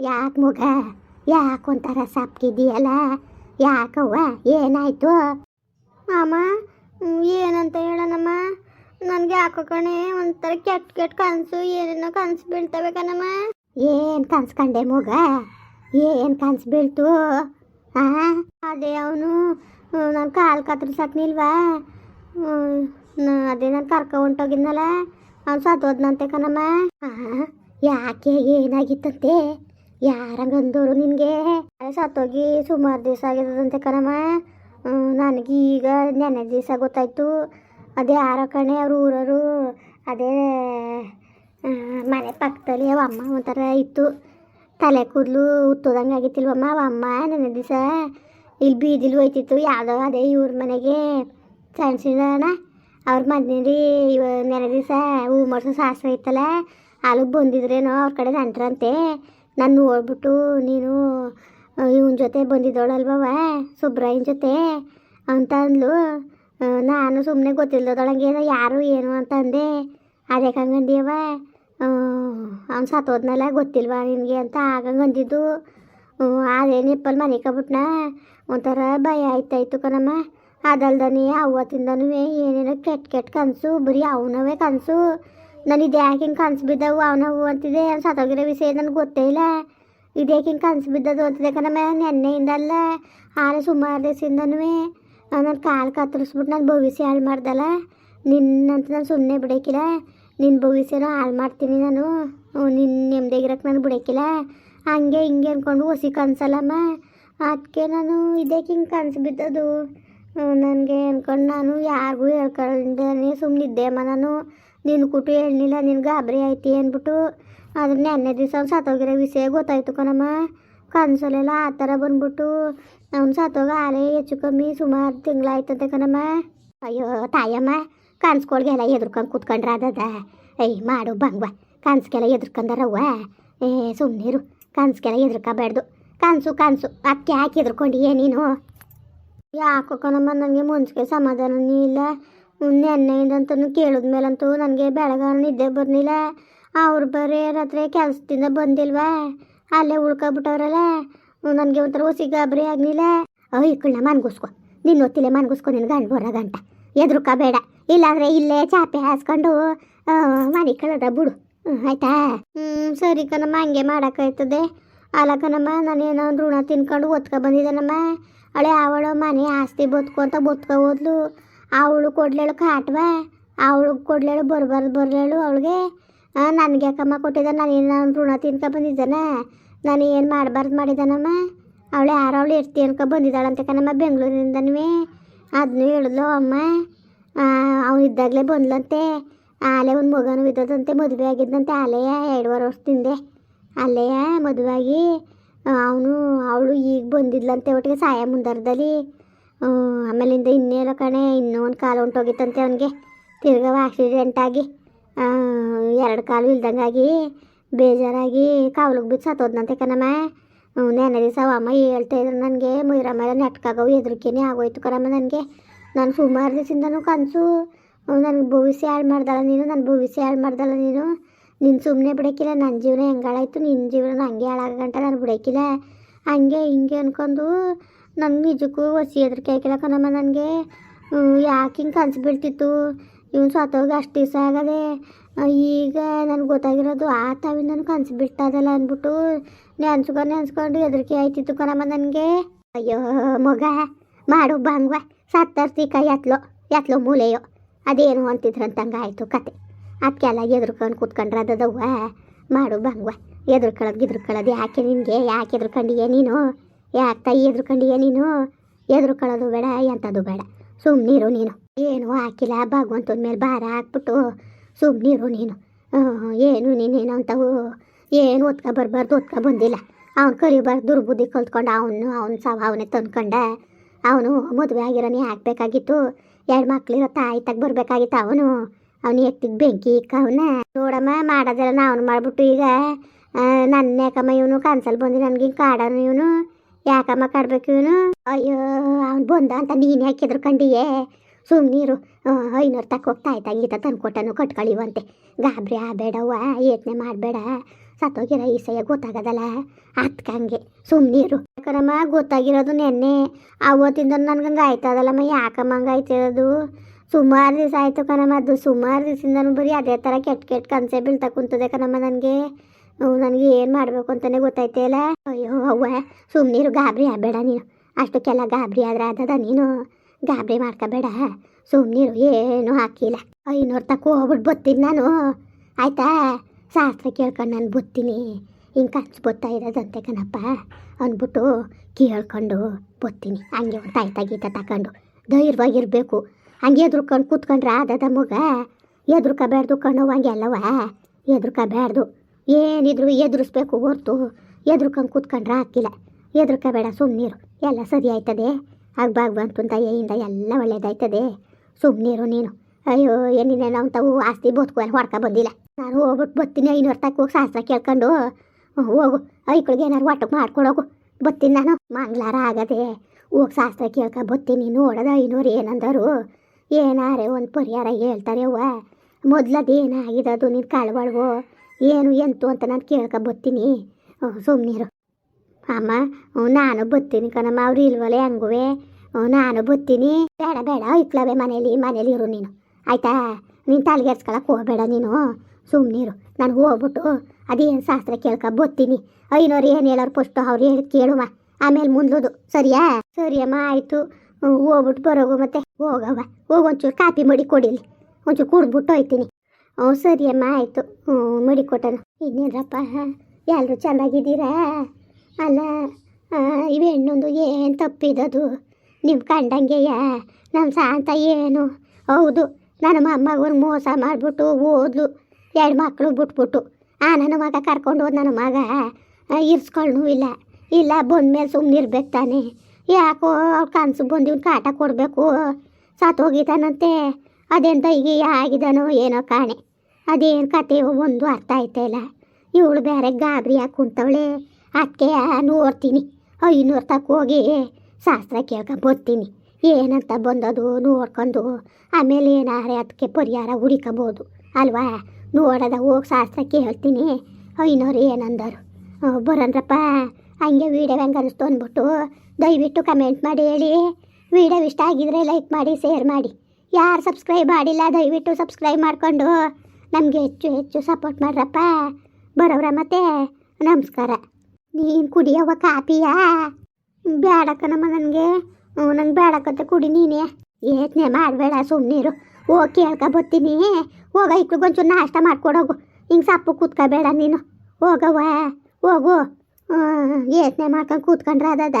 ಯಾಕೆ ಮಗ? ಯಾಕೆ ಒಂಥರ ಸಪ್ಕಿದೆಯಲ್ಲ ಯಾಕವ್ವ ಏನಾಯ್ತು? ಹ್ಮ್, ಏನಂತ ಹೇಳನಮ್ಮ? ನನಗೆ ಯಾಕೋ ಕಣೆ ಒಂಥರ ಕೆಟ್ಟ ಕೆಟ್ಟ ಕನಸು ಏನೇನೋ ಕನಸು ಬೀಳ್ತವೆ ಕಣಮ್ಮ ಏನು ಕನ್ಸ್ಕಂಡೆ ಮಗ? ಏನು ಕನಸು ಬೀಳ್ತು? ಹಾಂ ಅದೇ ಅವನು ನನ್ನ ಕಾಲು ಕತ್ತರಿಸಕ್ ನಿಲ್ವಾ ಅದೇ ನಾನು ಕರ್ಕೊ ಹೊಂಟೋಗಿದ್ನಲ್ಲ ಅವ್ನು ಸತ್ತೋದ್ನಂತೆ ಕಣಮ್ಮ. ಆ, ಯಾಕೆ ಏನಾಗಿತ್ತಂತೆ? ಯಾರಂಗಂದೋರು ನಿನಗೆ? ಸತ್ತೋಗಿ ಸುಮಾರು ದಿವಸ ಆಗ್ಯದಂತೆ ಕಣಮ್ಮ. ನನಗೆ ಈಗ ನೆನೆ ದಿವಸ ಗೊತ್ತಾಯ್ತು. ಅದೇ ಯಾರೋ ಕಣೆ ಅವ್ರ ಊರವರು. ಅದೇ ಮನೆ ಪಕ್ಕದಲ್ಲಿ ಅವ ಅಮ್ಮ ಒಂಥರ ಇತ್ತು. ತಲೆ ಕೂದಲು ಉತ್ತೋದಂಗೆ ಆಗಿತ್ತಿಲ್ವಮ್ಮ ಅವ ಅಮ್ಮ ನೆನೆ ದಿವಸ. ಇಲ್ಲಿ ಬೀದಿಲಿ ಹೋಯ್ತಿತ್ತು. ಯಾವುದೋ ಅದೇ ಇವ್ರ ಮನೆಗೆ. ಸಣ್ಣ ಅವ್ರ ಮನೇಲಿ ಇವ ನೆನೆ ದಿವಸ ಹೂ ಮಾಡಿಸೋ ಶಾಸ್ತ್ರ ಇತ್ತಲ್ಲ ಅಲ್ಲಿಗೆ ಬಂದಿದ್ರೇನೋ ಅವ್ರ ಕಡೆ ನಂಟ್ರಂತೆ. ನಾನು ನೋಡ್ಬಿಟ್ಟು ನೀನು ಇವನ ಜೊತೆ ಬಂದಿದ್ದವಳಲ್ವವ ಸುಬ್ರಾಯನ್ ಜೊತೆ? ಅಂತ ಅಂದ್ಲು. ನಾನು ಸುಮ್ಮನೆ ಗೊತ್ತಿಲ್ಲದೊಳಗೆ ಯಾರು ಏನು ಅಂತ ಅಂದೆ. ಅದೇ ಹಂಗಂದಿಯವ ಅವ್ನು ಸತ್ತೋದ್ನಲ್ಲ, ಗೊತ್ತಿಲ್ವಾ ನಿನಗೆ ಅಂತ ಆಗಂಗಂದಿದ್ದು ಅದೇ ನಿಪ್ಪಲ್ಲಿ ಮನೆ ಕಬಿಟ್ನ. ಒಂಥರ ಭಯ ಆಯ್ತಾಯ್ತು ಕಣಮ್ಮ. ಅದಲ್ದನೇ ಅವತ್ತಿಂದನೂ ಏನೇನೋ ಕೆಟ್ಟ ಕೆಟ್ಟ ಕನಸು, ಬರೀ ಅವನವೇ ಕನಸು. ನಾನು ಇದು ಯಾಕೆ ಹಿಂಗೆ ಕನಸು ಬಿದ್ದವು ಅವನವು ಅಂತಿದೆ ಅವ್ನು ವಿಷಯ ನನಗೆ ಗೊತ್ತೇ ಇಲ್ಲ. ಇದ್ಯಾಕೆ ಹಿಂಗೆ ಕನಸು ಬಿದ್ದದು ಅಂತಿದೆ ಕಣಮ್ಮ, ನೆನ್ನೆಯಿಂದಲ್ಲ, ಆರೆ ಸುಮಾರು ದಿವಸದಿಂದನೂ ನನ್ನ ಕಾಲು ಕತ್ತರಿಸ್ಬಿಟ್ಟು ನಾನು ಭವಿಷ್ಯ ಹಾಳು ಮಾಡ್ದಲ್ಲ. ನಿನ್ನಂತ ನಾನು ಸುಮ್ಮನೆ ಬಿಡಕಿಲ್ಲ. ನಿನ್ನ ಭವಿಷ್ಯನೂ ಹಾಳು ಮಾಡ್ತೀನಿ ನಾನು. ನಿನ್ನ ನೆಮ್ಮದಿಗಿರಕ್ಕೆ ನಾನು ಬಿಡೋಕ್ಕಿಲ್ಲ ಹಂಗೆ ಹಿಂಗೆ ಅಂದ್ಕೊಂಡು ಹೊಸಿ ಕನ್ಸಲ್ಲಮ್ಮ. ಅದಕ್ಕೆ ನಾನು ಇದಕ್ಕೆ ಹಿಂಗೆ ಕನಸು ಬಿದ್ದದು? ನನಗೆ ಅಂದ್ಕೊಂಡು ನಾನು ಯಾರಿಗೂ ಹೇಳ್ಕೊಂಡೇ ಸುಮ್ಮನಿದ್ದೆ ಅಮ್ಮ ನಾನು. ನಿನ್ನ ಕುಟು ಹೇಳಿಲ್ಲ ನಿನ್ನ ಗಾಬರಿ ಐತಿ ಅಂದ್ಬಿಟ್ಟು ಅದ್ರ ನೆನ್ನೆ ದಿವಸ ಅವ್ನು ಸತ್ತೋಗಿರೋ ವಿಷಯ ಗೊತ್ತಾಯ್ತು ಕಣಮ್ಮ. ಕನಸಲ್ಲೆಲ್ಲ ಆ ಥರ ಬಂದ್ಬಿಟ್ಟು ಅವ್ನು ಸತ್ತೋಗ ಆಲೆ ಹೆಚ್ಚು ಕಮ್ಮಿ ಸುಮಾರು ತಿಂಗಳಾಯ್ತಂತೆ ಕಣಮ್ಮ. ಅಯ್ಯೋ, ತಾಯಮ್ಮ ಕನ್ಸ್ಕೊಳ್ಗೆಲ್ಲ ಎದ್ರುಕೊಂಡು ಕುತ್ಕೊಂಡ್ರ ಅದದ? ಏಯ್, ಮಾಡು ಬಂಗ್ವ. ಕನ್ಸ್ಗೆಲ್ಲ ಎದ್ರುಕೊಂಡಾರವ್ವ ಏ ಸುಮ್ಮನಿರು ಕನ್ಸ್ಗೆಲ್ಲ ಎದುರ್ಕೋಬಾರ್ದು ಕನಸು ಕನಸು. ಅಕ್ಕಿ ಹಾಕಿ ಎದ್ರುಕೊಂಡಿಯೇ ನೀನು? ಯಾಕೋ ಕಣಮ್ಮ ನನಗೆ ಮುನ್ಸಿಗೆ ಸಮಾಧಾನನೇ ಇಲ್ಲ. ನೆನ್ನೆಯಿಂದಂತೂ ಕೇಳಿದ್ಮೇಲಂತೂ ನನಗೆ ಬೆಳಗಾವಿ ನಿದ್ದೆ ಬರ್ನಿಲ್ಲ ಅವ್ರು ಬರೀ ರಾತ್ರಿ ಕೆಲಸದಿಂದ ಬಂದಿಲ್ವಾ? ಅಲ್ಲೇ ಉಳ್ಕೊಬಿಟ್ಟವ್ರಲ್ಲ. ನನಗೆ ಒಂಥರ ಹೊಸಿ ಗಾಬರಿ ಆಗಲಿಲ್ಲ. ಅಯ್ಯ ಕಳ್ಳ ಮನ್ಗುಸ್ಕೊ. ನಿನ್ನ ಹೊತ್ತಿಲೆ ಮನ್ಗುಸ್ಕೊ ನಿನ್ನ ಗಂಡು ಬರೋ ಗಂಟ. ಎದ್ರುಕೋಬೇಡ ಇಲ್ಲಾಂದ್ರೆ ಇಲ್ಲೇ ಚಾಪೆ ಹಾಸ್ಕೊಂಡು ಮನೆ ಕಳೆದ ಬಿಡು. ಆಯ್ತಾ? ಹ್ಞೂ ಸರಿ ಕಣಮ್ಮ, ಹಂಗೆ ಮಾಡೋಕ್ಕಾಯ್ತದೆ. ಅಲ್ಲ ಕಣಮ್ಮ, ನಾನೇನೋ ಋಣ ತಿನ್ಕೊಂಡು ಒತ್ಕೊ ಬಂದಿದ್ದಾನಮ್ಮ. ಅಳೆ ಅವಳು ಮನೆ ಆಸ್ತಿ ಬದುಕು ಅಂತ ಬದುಕೋ ಹೋದ್ಲು. ಅವಳು ಕೊಡ್ಲೇಳು ಕಾಟ್ವ ಅವಳು ಕೊಡ್ಲೇಳು, ಬರ್ಬಾರ್ದು ಬರ್ಲೇಳು ಅವಳಿಗೆ. ನನಗೆ ಯಾಕಮ್ಮ ಕೊಟ್ಟಿದ್ದ? ನಾನೇನು ಋಣ ತಿನ್ಕೊ ಬಂದಿದ್ದಾನೆ? ನಾನು ಏನು ಮಾಡಬಾರ್ದು ಮಾಡಿದ್ದಾನಮ್ಮ ಅವಳು ಯಾರು ಅವಳು ಇರ್ತಿ ಅನ್ಕೊ ಬಂದಿದ್ದಾಳಂತೆ ಕಣಮ್ಮ ಬೆಂಗಳೂರಿನಿಂದನೂ ಅದನ್ನು ಹೇಳಿದ್ಲು ಅಮ್ಮ. ಅವನು ಇದ್ದಾಗಲೇ ಬಂದ್ಲಂತೆ. ಆಲೆ ಒಂದು ಮಗನೂ ಇದ್ದದಂತೆ, ಮದುವೆ ಆಗಿದ್ದಂತೆ ಆಲೆಯ ಎರಡುವರೆ ವರ್ಷದಿಂದೆ. ಅಲ್ಲೆಯ ಆಗಿ ಅವನು, ಅವಳು ಈಗ ಬಂದಿದ್ಲಂತೆ ಒಟ್ಟಿಗೆ ಸಾಯ ಮುಂದರ್ದಲ್ಲಿ ಆಮೇಲಿಂದ ಇನ್ನೇನೋ ಕಣೆ, ಇನ್ನೂ ಒಂದು ಕಾಲು ಹೊಂಟೋಗಿತ್ತಂತೆ ಅವನಿಗೆ. ತಿರ್ಗವ ಆಕ್ಸಿಡೆಂಟ್ ಆಗಿ ಎರಡು ಕಾಲು ಇಲ್ದಂಗಾಗಿ ಬೇಜಾರಾಗಿ ಕಾವಲಿಗೆ ಬಿದ್ದು ಸತ್ತೋದ್ನಂತೆ ಕಣಮ್ಮ. ನೆನೆ ದಿವಸ ಅಮ್ಮ ಹೇಳ್ತಾ ಇದ್ರು ನನಗೆ ಮೈರ ಮೇಲೆ ನೆಟ್ಕಾಗವು, ಹೆದರಿಕೆನೇ ಆಗೋಯ್ತು ಕಣಮ್ಮ ನನಗೆ. ನಾನು ಸುಮಾರು ದಿವಸದಿಂದನೂ ಕನಸು ನನಗೆ ಭವಿಷ್ಯ ಹಾಳು ಮಾಡ್ದಲ್ಲ ನೀನು ನನ್ನ ಭವಿಷ್ಯ ಹಾಳು ಮಾಡ್ದಲ್ಲ ನೀನು. ನಿನ್ನ ಸುಮ್ಮನೆ ಬಿಡಕ್ಕಿಲ್ಲ ನನ್ನ ಜೀವನ ಹೆಂಗಾಳಾಯ್ತು ನಿನ್ನ ಜೀವನ ಹಂಗೆ ಹಾಳಾಗಂಟ, ನಾನು ಬಿಡಕ್ಕಿಲ್ಲ ಹಂಗೆ ಹಿಂಗೆ ಅನ್ಕೊಂಡು ನಂಗೆ ನಿಜಕ್ಕೂ ಹೊಸಿ ಹೆದರಿಕೆ ಹಾಕಿಲ್ಲ ಕಣಮ್ಮ ನನಗೆ. ಯಾಕೆ ಹಿಂಗೆ ಕನಸು ಬೀಳ್ತಿತ್ತು? ಇವನು ಸತ್ತೋಗಿ ಅಷ್ಟು ದಿವಸ ಆಗದೆ ಈಗ ನನಗೆ ಗೊತ್ತಾಗಿರೋದು ಆ ನನಗೆ ಕನಸು ಬಿಡ್ತದಲ್ಲ ಅಂದ್ಬಿಟ್ಟು ನೆನ್ಸ್ಕೊಂಡು ನೆನ್ಸ್ಕೊಂಡು ಹೆದರಿಕೆ ಆಯ್ತಿತ್ತು ಕಣಮ್ಮ ನನಗೆ. ಅಯ್ಯೋ, ಮಗ, ಮಾಡು ಬಂಗ್ವ, ಸತ್ತರ್ಸಿ ಕೈ ಎತ್ಲೋ ಎತ್ಲೋ ಮೂಲೆಯೋ. ಅದೇನು ಅಂತಿದ್ರಂತಂಗೆ ಆಯಿತು ಕತೆ. ಅದಕ್ಕೆಲ್ಲ ಎದ್ರುಕೊಂಡು ಕೂತ್ಕೊಂಡ್ರೆ ಅದದವ್ವ ಮಾಡು ಬಂಗ್ವ ಎದ್ರುಕೊಳ್ಳೋದು ಗಿದ್ರುಕೊಳ್ಳೋದು ಯಾಕೆ ನಿನಗೆ, ಯಾಕೆ ಎದುರ್ಕೊಂಡಿಯೇ ನೀನು? ಯಾಕೆ ತಾಯಿ ಎದ್ರುಕೊಂಡಿಯೇ ನೀನು? ಎದ್ರುಕೊಳ್ಳೋದು ಬೇಡ ಎಂಥದ್ದು ಬೇಡ. ಸುಮ್ಮನಿರು ನೀನು. ಏನು ಹಾಕಿಲ್ಲ, ಭಗವಂತನ ಮೇಲೆ ಭಾರ ಹಾಕ್ಬಿಟ್ಟು ಸುಮ್ಮನಿರು ನೀನು. ಏನು ನೀನೇನು ಅಂತವು ಏನು ಒತ್ಕ ಬರಬಾರ್ದು ಒತ್ಕ ಬಂದಿಲ್ಲ. ಅವ್ನು ಕರಿಬಾರ್ದು, ದುರ್ಬುದ್ಧಿ ಕಲ್ತ್ಕೊಂಡು ಅವನು, ಅವ್ನ ಸಾವ, ಅವನೇ ತಂದ್ಕೊಂಡ. ಅವನು ಮದುವೆ ಆಗಿರೋನೇ ಹಾಕ್ಬೇಕಾಗಿತ್ತು. ಎರಡು ಮಕ್ಳಿರೋ ತಾಯಿ ತಗ ಬರಬೇಕಾಗಿತ್ತು ಅವನು. ಅವನು ಎತ್ತಿದ ಬೆಂಕಿ ಇಕ್ಕ ಅವನ. ನೋಡಮ್ಮ, ಮಾಡೋದೆಲ್ಲ ಅವನು ಮಾಡಿಬಿಟ್ಟು ಈಗ ನನ್ನ ಯಾಕಮ್ಮ ಇವನು ಕನ್ಸಲ್ಲಿ ಬಂದು ನನಗೆ ಹಿಂಗೆ ಕಾಡೋನು, ಇವನು. ಯಾಕಮ್ಮ ಕಾಡ್ಬೇಕು ಇವನು ಅಯ್ಯೋ, ಅವ್ನು ಬಂದ ಅಂತ ನೀನು ಯಾಕೆ ಹೆದರ್ಕೊಂಡಿಯೇ? ಸುಮ್ಮನೀರು ಐನೂರು ತಕ್ಕ ಹೋಗ್ತಾ ಆಯ್ತಾ ಈತ ತಂದ್ಕೊಟ್ಟನು ಕಟ್ಕೊಳ್ಳಿವಂತೆ ಗಾಬರಿ ಆಬೇಡವ್ವ ಯೋಚನೆ ಮಾಡಬೇಡ. ಸತ್ತೋಗಿರೋ ಈಸಯ್ಯ, ಗೊತ್ತಾಗದಲ್ಲ. ಹಂಗೆ. ಸುಮ್ಮನೀರು ಯಾಕರಮ್ಮ, ಗೊತ್ತಾಗಿರೋದು ನೆನ್ನೆ. ಅವತ್ತಿಂದ ನನ್ಗಂಗೆ ಆಯ್ತದಲ್ಲಮ್ಮ ಯಾಕಮ್ಮ ಹಂಗೆ ಆಯ್ತಿರೋದು ಸುಮಾರು ದಿವಸ ಆಯಿತು ಕಣಮ್ಮ, ಅದು ಸುಮಾರು ದಿವಸದಿಂದ ಬರೀ ಅದೇ ಥರ ಕೆಟ್ಟ ಕೆಟ್ಟ ಕನಸೆ ಬೀಳ್ತಾ ಕುಂತದೆ ಕಣಮ್ಮ ನನಗೆ. ನನಗೆ ಏನು ಮಾಡಬೇಕು ಅಂತಲೇ ಗೊತ್ತಾಯ್ತಿಲ್ಲ ಅಯ್ಯೋ, ಅವ್ವ ಸುಮ್ಮನಿರು ಗಾಬರಿ ಆಗಬೇಡ ನೀನು. ಅಷ್ಟಕ್ಕೆಲ್ಲ ಗಾಬರಿ ಆದ್ರೆ ಆದದ ನೀನು. ಗಾಬರಿ ಮಾಡ್ಕೋಬೇಡ. ಸುಮ್ಮನಿರು ಏನೂ ಹಾಕಿಲ್ಲ. ಐನೂರು ತಕ್ಕ ಹೋಗ್ಬಿಟ್ಟು ಬತ್ತೀನಿ ನಾನು. ಆಯ್ತಾ? ಶಾಸ್ತ್ರ ಕೇಳ್ಕೊಂಡು ನಾನು ಬತ್ತೀನಿ. ಹಿಂಗೆ ಖರ್ಚು ಬತ್ತಾ ಇರೋದಂತೆ ಕಣಪ್ಪ. ಅಂದ್ಬಿಟ್ಟು ಕೇಳ್ಕೊಂಡು ಬತ್ತೀನಿ. ಹಂಗೆ ಒಂದು ತಾಯ್ತ ಗೀತ ತಗೊಂಡು ಧೈರ್ಯವಾಗಿರಬೇಕು ಹಂಗೆ ಎದುರ್ಕೊಂಡು ಕೂತ್ಕೊಂಡ್ರೆ ಆದದ ಮಗ? ಎದ್ರುಕೋಬೇಡ್ದು ಕಣ್ಣು ಹಂಗೆಲ್ಲವ? ಎದ್ರುಕೋಬೇಡ್ದು. ಏನಿದ್ರು ಎದುರಿಸ್ಬೇಕು ಹೊರ್ತು. ಎದುರ್ಕಂಗೆ ಕೂತ್ಕೊಂಡ್ರೆ ಹಾಕಿಲ್ಲ. ಎದುರ್ಕೋಬೇಡ ಸುಮ್ಮನೀರು ಎಲ್ಲ ಸರಿ ಆಯ್ತದೆ. ಆಗ್ಬಾಗ್ ಬಂತು ಅಂತ ಏಯಿಂದ ಎಲ್ಲ ಒಳ್ಳೇದಾಯ್ತದೆ. ಸುಮ್ಮನೀರು ನೀನು. ಅಯ್ಯೋ ಏನಿನೇನೋ ಅಂತವು ಆಸ್ತಿ ಬೋತ್ಕೊ ಹೊಡ್ಕೊ ಬಂದಿಲ್ಲ. ನಾನು ಹೋಗ್ಬಿಟ್ಟು ಬರ್ತೀನಿ ಐನೂರು ತಕ್ಕ ಹೋಗಿ ಶಾಸ್ತ್ರ ಕೇಳ್ಕೊಂಡು. ಹೋಗು. ಐಕ್ಳಿಗೆ ಏನಾರು ಒಟ್ಟು ಮಾಡ್ಕೊಡೋಗು ಬತ್ತೀನಿ ನಾನು. ಮಂಗ್ಲಾರ ಆಗದೆ. ಹೋಗಿ ಶಾಸ್ತ್ರ ಕೇಳ್ಕೊ ಬರ್ತೀನಿ ನೋಡೋದು ಐನೂರು ಏನಂದರು. ಏನಾರೇ ಒಂದು ಪರಿಹಾರ ಹೇಳ್ತಾರೆ ಅವ್ವ. ಮೊದ್ಲದು ಅದು ನಿನ್ನ ಕಳ್ವಳ್ವು ಏನು ಎಂತು ಅಂತ ನಾನು ಕೇಳಕ ಬತ್ತೀನಿ ಸುಮ್ಮನಿರು ಅಮ್ಮ ನಾನು ಬತ್ತೀನಿ ಕಣಮ್ಮ, ಅವ್ರು ಇಲ್ವಲ್ಲ ಹೆಂಗುವೆ? ನಾನು ಬತ್ತೀನಿ ಬೇಡ ಬೇಡ ಇಟ್ಲವೆ ಮನೇಲಿ ಮನೇಲಿ ಇರು ನೀನು. ಆಯ್ತಾ? ನೀನು ತಲೆಗೆಡ್ಸ್ಕೊಳಕ್ಕೆ ಹೋಗಬೇಡ ನೀನು. ಸುಮ್ಮನಿರು ನಾನು ಹೋಗ್ಬಿಟ್ಟು ಅದೇನು ಶಾಸ್ತ್ರ ಕೇಳ್ಕ ಬತ್ತೀನಿ ಐನೋರು ಏನು ಹೇಳೋರು ಫಸ್ಟು ಅವ್ರು ಹೇಳಿ ಕೇಳುವ ಆಮೇಲೆ ಮುಂದೋದು ಸರಿಯಾ? ಸರಿಯಮ್ಮ ಆಯಿತು. ಹೋಗ್ಬಿಟ್ಟು ಬರೋಗು ಮತ್ತೆ ಹೋಗವ್ವ. ಹೋಗಿ ಒಂಚೂರು ಕಾಪಿ ಮಾಡಿ ಕೊಡಿಲಿ. ಒಂಚೂರು ಕುಡ್ದ್ಬಿಟ್ಟು ಹೋಯ್ತೀನಿ. ಹ್ಞೂ ಸರಿಯಮ್ಮ ಆಯಿತು. ಹ್ಞೂ ಮಡಿಕೊಟ್ಟನು ಇನ್ನೇನಪ್ಪ? ಎಲ್ಲರೂ ಚೆನ್ನಾಗಿದ್ದೀರಾ? ಅಲ್ಲ ಇವು ಹೆಣ್ಣೊಂದು ಏನು ತಪ್ಪಿದದು? ನಿಮ್ಮ ಕಂಡಂಗೆಯ? ನಮ್ಮ ಶಾಂತ ಏನು? ಹೌದು, ನನ್ನ ಮೊಮ್ಮಗನ ಮೋಸ ಮಾಡಿಬಿಟ್ಟು ಓದ್ಲು ಎರಡು ಮಕ್ಕಳು ಬಿಟ್ಬಿಟ್ಟು. ಆ, ನನ್ನ ಮಗ ಕರ್ಕೊಂಡು ಹೋದ ನನ್ನ ಮಗ ಇರ್ಸ್ಕೊಳ್ಳೂ ಇಲ್ಲ. ಇಲ್ಲ ಬಂದ್ಮೇಲೆ ಸುಮ್ಮನೆ ಇರ್ಬೇಕು ತಾನೆ. ಯಾಕೋ ಅವ್ರ ಕನಸು ಬಂದು ಕಾಟ ಕೊಡಬೇಕು. ಸತ್ತೋಗಿದ್ದಾನಂತೆ. ಅದೆಂತ ಈಗ ಆಗಿದನೋ ಏನೋ ಕಾಣೆ. ಅದೇನು ಕತೆಯೋ ಒಂದು ಅರ್ಥ ಆಯ್ತಾ ಇಲ್ಲ. ಇವಳು ಬೇರೆ ಗಾಬರಿ ಹಾಕಿ ಕುಂತವಳೆ. ಅದಕ್ಕೆ ನೋಡ್ತೀನಿ. ಐನೂರು ತಕ್ಕ ಹೋಗಿ ಶಾಸ್ತ್ರ ಕೇಳ್ಕೊಂಡು ಬರ್ತೀನಿ. ಏನಂತ ಬಂದದು ನೋಡ್ಕೊಂಡು ಆಮೇಲೆ ಏನಾರೆ ಅದಕ್ಕೆ ಪರಿಹಾರ ಹುಡಿಕೋಬೋದು. ಅಲ್ವಾ? ನೋಡದ ಹೋಗಿ ಶಾಸ್ತ್ರ ಕೇಳ್ತೀನಿ. ಐನೂರು ಏನಂದರು? ಬರೋಣ್ರಪ್ಪ. ಹಂಗೆ ವೀಡಿಯೋ ಹೆಂಗೆ ಅನಿಸ್ತು ಅಂದ್ಬಿಟ್ಟು ದಯವಿಟ್ಟು ಕಮೆಂಟ್ ಮಾಡಿ ಹೇಳಿ. ವೀಡಿಯೋ ಇಷ್ಟ ಆಗಿದ್ರೆ ಲೈಕ್ ಮಾಡಿ ಶೇರ್ ಮಾಡಿ. ಯಾರು ಸಬ್ಸ್ಕ್ರೈಬ್ ಮಾಡಿಲ್ಲ, ದಯವಿಟ್ಟು ಸಬ್ಸ್ಕ್ರೈಬ್ ಮಾಡಿಕೊಂಡು. ನಮಗೆ ಹೆಚ್ಚು ಹೆಚ್ಚು ಸಪೋರ್ಟ್ ಮಾಡ್ರಪ್ಪ. ಬರೋರ ಮತ್ತೆ, ನಮಸ್ಕಾರ. ನೀನು ಕುಡಿಯವ ಕಾಪಿಯಾ? ಬೇಡಕ್ಕನಮ್ಮ ನನಗೆ ನಂಗೆ ಬೇಡಕ್ಕಂತ ಕುಡಿ ನೀನೇ. ಯೋಚನೆ ಮಾಡಬೇಡ ಸುಮ್ಮನಿರು ಹೋಗಿ ಕೇಳ್ಕೊ ಬರ್ತೀನಿ. ಹೋಗ ಇಕ್ಳಿಗೆ ಒಂಚೂರು ನಾಷ್ಟ ಮಾಡ್ಕೊಡೋಗು ಹಿಂಗೆ. ಸಪ್ಪು ಕೂತ್ಕೋಬೇಡ ನೀನು. ಹೋಗವ್ವ. ಹೋಗು. ಯೋಚನೆ ಮಾಡ್ಕೊಂಡು ಕೂತ್ಕೊಂಡ್ರೆ ಅದದ.